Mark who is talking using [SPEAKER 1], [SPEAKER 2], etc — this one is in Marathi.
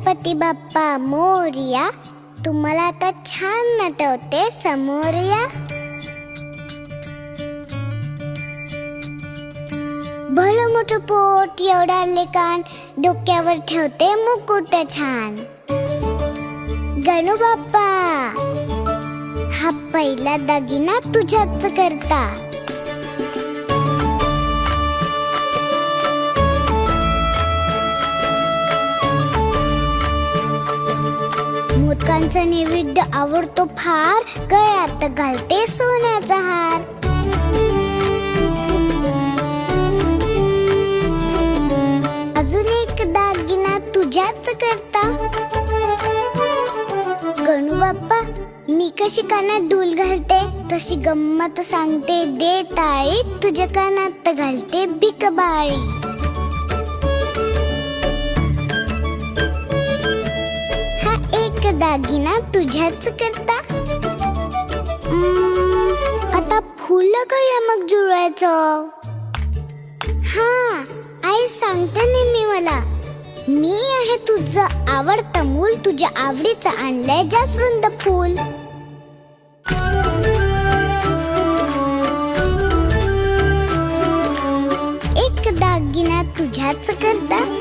[SPEAKER 1] गणपती बाप्पा मोरया तुम्हाला आता छान नटवते समोर या भलं मोठं पोट एवढा लेकान डोक्यावर ठेवते मुकुट छान. गणू बाप्पा हा पहिला दागिना तुझ्याच करता. मोदकांचा नैवेद्य आवडतो फार. गळ्यात घालते सोन्याचा हार. अजून एक दागिना तुझ्याच करता. गणू बाप्पा मी कशी कानात डूल घालते? तशी गंमत सांगते दे ताळी. तुझ्या कानात घालते बिकबाळी दागिना तुझ्याच करता? आता फुलं काय मग जुळवायचं? हा आई सांगते नेहमी मला. मी आहे तुझं आवडतं मूल तुझ्या आवडीचं आणलंय जास्वंद फूल. एक दागिना तुझ्याच करता?